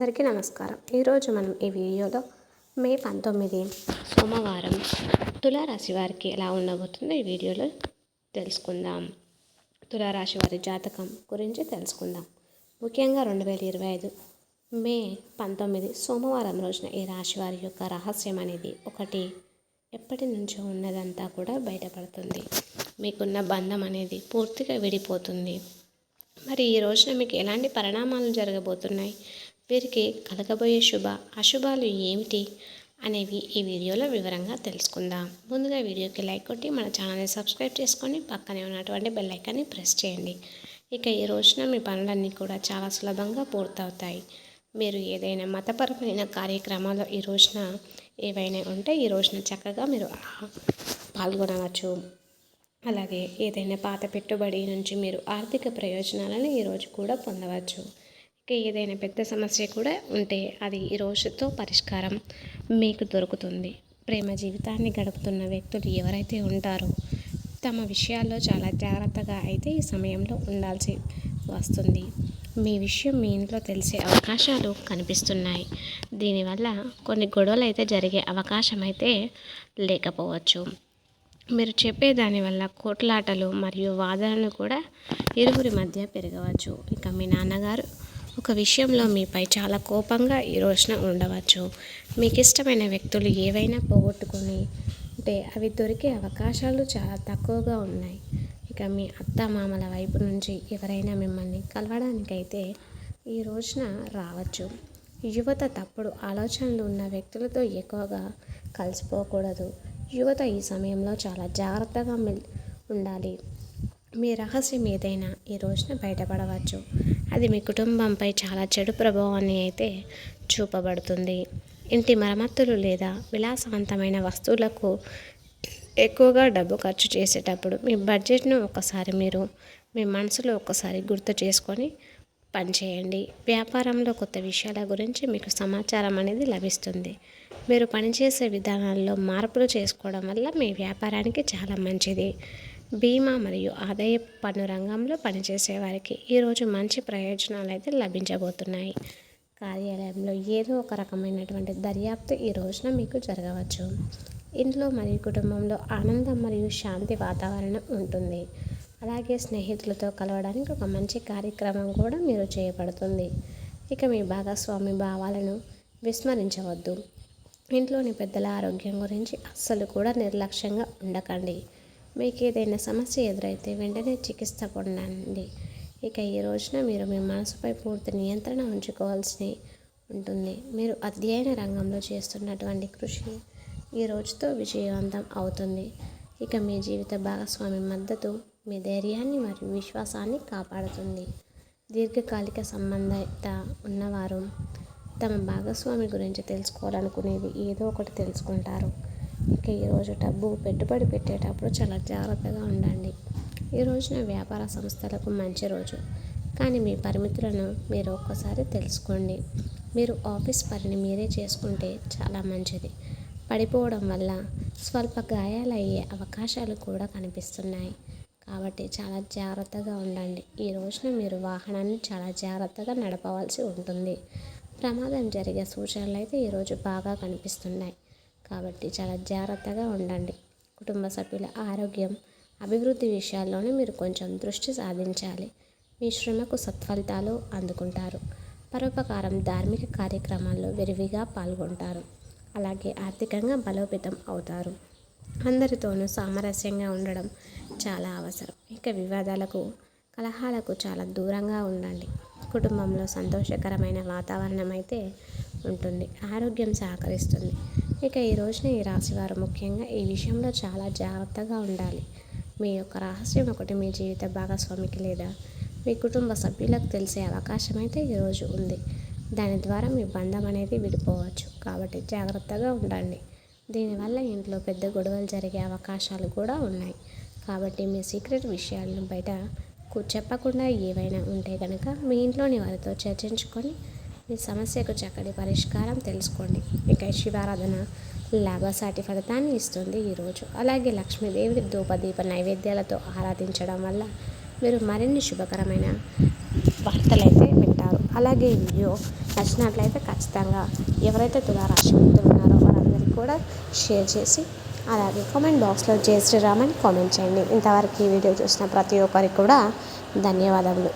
అందరికీ నమస్కారం. ఈరోజు మనం ఈ వీడియోలో మే పంతొమ్మిది సోమవారం తులారాశి వారికి ఎలా ఉండబోతుందో ఈ వీడియోలో తెలుసుకుందాం. తులారాశి వారి జాతకం గురించి తెలుసుకుందాం. ముఖ్యంగా రెండు వేల ఇరవై ఐదు మే పంతొమ్మిది సోమవారం రోజున ఈ రాశి వారి యొక్క రహస్యం అనేది ఒకటి. ఎప్పటి నుంచో ఉన్నదంతా కూడా బయటపడుతుంది. మీకున్న బంధం అనేది పూర్తిగా విడిపోతుంది. మరి ఈ రోజున మీకు ఎలాంటి పరిణామాలు జరగబోతున్నాయి? వీరికి కలగబోయే శుభ అశుభాలు ఏమిటి అనేవి ఈ వీడియోలో వివరంగా తెలుసుకుందాం. ముందుగా వీడియోకి లైక్ కొట్టి మన ఛానల్ని సబ్స్క్రైబ్ చేసుకొని పక్కనే ఉన్నటువంటి బెల్ ఐకాన్ని ప్రెస్ చేయండి. ఇక ఈ రోజున మీ పనులన్నీ కూడా చాలా సులభంగా పూర్తవుతాయి. మీరు ఏదైనా మతపరమైన కార్యక్రమాల్లో ఈ రోజున ఏవైనా ఉంటే ఈ రోజున చక్కగా మీరు పాల్గొనవచ్చు. అలాగే ఏదైనా పాత పెట్టుబడి నుంచి మీరు ఆర్థిక ప్రయోజనాలను ఈరోజు కూడా పొందవచ్చు. ఇక ఏదైనా పెద్ద సమస్య కూడా ఉంటే అది ఈ రోజుతో పరిష్కారం మీకు దొరుకుతుంది. ప్రేమ జీవితాన్ని గడుపుతున్న వ్యక్తులు ఎవరైతే ఉంటారో తమ విషయాల్లో చాలా జాగ్రత్తగా అయితే ఈ సమయంలో ఉండాల్సి వస్తుంది. మీ విషయం మీ ఇంట్లో తెలిసే అవకాశాలు కనిపిస్తున్నాయి. దీనివల్ల కొన్ని గొడవలు అయితే జరిగే అవకాశం అయితే లేకపోవచ్చు. మీరు చెప్పే దానివల్ల కోట్లాటలు మరియు వాదనలు కూడా ఇరువురి మధ్య పెరగవచ్చు. ఇక మీ నాన్నగారు ఒక విషయంలో మీపై చాలా కోపంగా ఈ రోజున ఉండవచ్చు. మీకు ఇష్టమైన వ్యక్తులు ఏవైనా పోగొట్టుకొని అంటే అవి దొరికే అవకాశాలు చాలా తక్కువగా ఉన్నాయి. ఇక మీ అత్త మామల వైపు నుంచి ఎవరైనా మిమ్మల్ని కలవడానికైతే ఈ రోజున రావచ్చు. యువత తప్పుడు ఆలోచనలు ఉన్న వ్యక్తులతో ఎక్కువగా కలిసిపోకూడదు. యువత ఈ సమయంలో చాలా జాగ్రత్తగా ఉండాలి. మీ రహస్యం ఏదైనా ఈ రోజున బయటపడవచ్చు. అది మీ కుటుంబంపై చాలా చెడు ప్రభావాన్ని అయితే చూపబడుతుంది. ఇంటి మరమ్మతులు లేదా విలాసవంతమైన వస్తువులకు ఎక్కువగా డబ్బు ఖర్చు చేసేటప్పుడు మీ బడ్జెట్ను ఒకసారి మీరు మీ మనసులో ఒకసారి గుర్తు చేసుకొని పనిచేయండి. వ్యాపారంలో కొత్త విషయాల గురించి మీకు సమాచారం అనేది లభిస్తుంది. మీరు పనిచేసే విధానాల్లో మార్పులు చేసుకోవడం వల్ల మీ వ్యాపారానికి చాలా మంచిది. బీమా మరియు ఆదాయ పన్ను రంగంలో పనిచేసే వారికి ఈరోజు మంచి ప్రయోజనాలు అయితే లభించబోతున్నాయి. కార్యాలయంలో ఏదో ఒక రకమైనటువంటి దర్యాప్తు ఈ రోజున మీకు జరగవచ్చు. ఇంట్లో మరియు కుటుంబంలో ఆనందం మరియు శాంతి వాతావరణం ఉంటుంది. అలాగే స్నేహితులతో కలవడానికి ఒక మంచి కార్యక్రమం కూడా మీరు చేయబడుతుంది. ఇక మీ భాగస్వామి భావాలను విస్మరించవద్దు. ఇంట్లోని పెద్దల ఆరోగ్యం గురించి అస్సలు కూడా నిర్లక్ష్యంగా ఉండకండి. మీకు ఏదైనా సమస్య ఎదురైతే వెంటనే చికిత్స పొందండి. ఇక ఈ రోజున మీరు మీ మనసుపై పూర్తి నియంత్రణ ఉంచుకోవాల్సి ఉంటుంది. మీరు అధ్యయన రంగంలో చేస్తున్నటువంటి కృషి ఈ రోజుతో విజయవంతం అవుతుంది. ఇక మీ జీవిత భాగస్వామి మద్దతు మీ ధైర్యాన్ని మరియు విశ్వాసాన్ని కాపాడుతుంది. దీర్ఘకాలిక సంబంధిత ఉన్నవారు తమ భాగస్వామి గురించి తెలుసుకోవాలనుకునేది ఏదో ఒకటి తెలుసుకుంటారు. ఇక ఈరోజు డబ్బు పెట్టుబడి పెట్టేటప్పుడు చాలా జాగ్రత్తగా ఉండండి. ఈ రోజున వ్యాపార సంస్థలకు మంచి రోజు. కానీ మీ పరిమితులను మీరు ఒక్కసారి తెలుసుకోండి. మీరు ఆఫీస్ పనిని మీరే చేసుకుంటే చాలా మంచిది. పడిపోవడం వల్ల స్వల్ప గాయాలయ్యే అవకాశాలు కూడా కనిపిస్తున్నాయి. కాబట్టి చాలా జాగ్రత్తగా ఉండండి. ఈ రోజున మీరు వాహనాన్ని చాలా జాగ్రత్తగా నడపవలసి ఉంటుంది. ప్రమాదం జరిగే సూచనలు అయితే ఈరోజు బాగా కనిపిస్తున్నాయి. కాబట్టి చాలా జాగ్రత్తగా ఉండండి. కుటుంబ సభ్యుల ఆరోగ్యం అభివృద్ధి విషయాల్లోనే మీరు కొంచెం దృష్టి సాధించాలి. మీ శ్రమకు సత్ఫలితాలు అందుకుంటారు. పరోపకారం ధార్మిక కార్యక్రమాల్లో విరివిగా పాల్గొంటారు. అలాగే ఆర్థికంగా బలోపేతం అవుతారు. అందరితోనూ సామరస్యంగా ఉండడం చాలా అవసరం. ఇక వివాదాలకు కలహాలకు చాలా దూరంగా ఉండండి. కుటుంబంలో సంతోషకరమైన వాతావరణం అయితే ఉంటుంది. ఆరోగ్యం సహకరిస్తుంది. ఇక ఈ రోజున ఈ రాశివారు ముఖ్యంగా ఈ విషయంలో చాలా జాగ్రత్తగా ఉండాలి. మీ యొక్క రహస్యం ఒకటి మీ జీవిత భాగస్వామికి లేదా మీ కుటుంబ సభ్యులకు తెలిసే అవకాశం అయితే ఈరోజు ఉంది. దాని ద్వారా మీ బంధం అనేది విడిపోవచ్చు. కాబట్టి జాగ్రత్తగా ఉండండి. దీనివల్ల ఇంట్లో పెద్ద గొడవలు జరిగే అవకాశాలు కూడా ఉన్నాయి. కాబట్టి మీ సీక్రెట్ విషయాలను బయట చెప్పకుండా ఏవైనా ఉంటే కనుక మీ ఇంట్లోని వారితో చర్చించుకొని మీ సమస్యకు చక్కటి పరిష్కారం తెలుసుకోండి. ఇక శివారాధన లాభసాటి ఫలితాన్ని ఇస్తుంది ఈరోజు. అలాగే లక్ష్మీదేవి ధూపదీప నైవేద్యాలతో ఆరాధించడం వల్ల మీరు మరిన్ని శుభకరమైన వార్తలైతే వింటారు. అలాగే ఈ వీడియో నచ్చినట్లయితే ఖచ్చితంగా ఎవరైతే తులారాశి ఉన్నారో వారందరికీ కూడా షేర్ చేసి అలాగే కామెంట్ బాక్స్లో జై శ్రీరామ్ అని కామెంట్ చేయండి. ఇంతవరకు ఈ వీడియో చూసిన ప్రతి ఒక్కరికి కూడా ధన్యవాదములు.